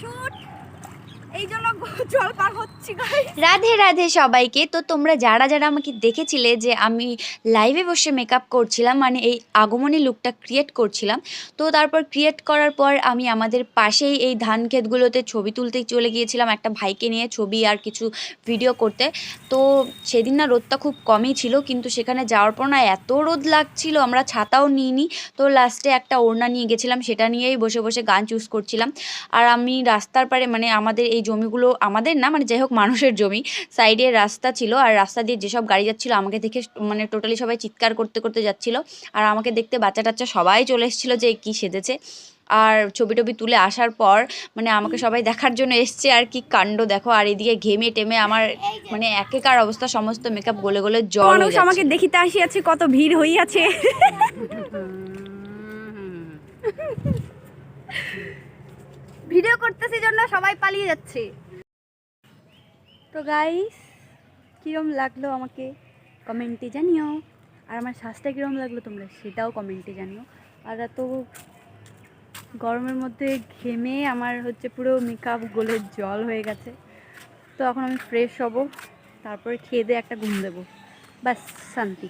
Shoot! Radhe Radhe সবাইকে। তো তোমরা যারা যারা আমাকে দেখেছিলে যে আমি লাইভে বসে মেকআপ করছিলাম মানে এই আগমনী লুকটা ক্রিয়েট করছিলাম, তো তারপর ক্রিয়েট করার পর আমি আমাদের পাশেই এই ধান ক্ষেতগুলোতে ছবি তুলতে চলে গিয়েছিলাম, একটা ভাইকে নিয়ে ছবি আর কিছু ভিডিও করতে। তো সেদিন না রোদটা খুব কমই ছিল, কিন্তু সেখানে যাওয়ার পর না এত রোদ লাগছিল, আমরা ছাতাও নিইনি। তো লাস্টে একটা ওড়না নিয়ে গেছিলাম, সেটা নিয়েই বসে বসে গান চুজ করছিলাম। আর আমি রাস্তার পারে মানে আমাদের এই জমিগুলো আমাদের না মানে যাই হোক মানুষের জমি সাইডে রাস্তা ছিল আর রাস্তা দিয়ে যেসব গাড়ি যাচ্ছিল আমাকে দেখে মানে টোটালি সবাই চিৎকার করতে করতে যাচ্ছিল। আর আমাকে দেখতে বাচ্চা টাচ্চা সবাই চলে এসেছিল যে কি সেজেছে। আর ছবি টবি তুলে আসার পর মানে আমাকে সবাই দেখার জন্য এসছে আর কি কাণ্ড দেখো। আর এদিকে ঘেমে টেমে আমার মানে একেকার অবস্থা সমস্ত মেকআপ গলে গলে জল আমাকে দেখিতে আসিয়াছে কত ভিড় হইয়াছে। ভিডিও করতেছি জন্য সবাই পালিয়ে যাচ্ছে। তো গাইস কিরম লাগল আমাকে কমেন্টে জানিও? আর আমার শ্বাসটা কিরম লাগল তোমরা সেটাও কমেন্টে জানিও। আর এত গরমের মধ্যে ঘেমে আমার হচ্ছে পুরো মেকআপ গলে জল হয়ে গেছে। তো এখন আমি ফ্রেশ হব, তারপরে খেয়ে দিয়ে একটা ঘুম দেবো। বাস শান্তি।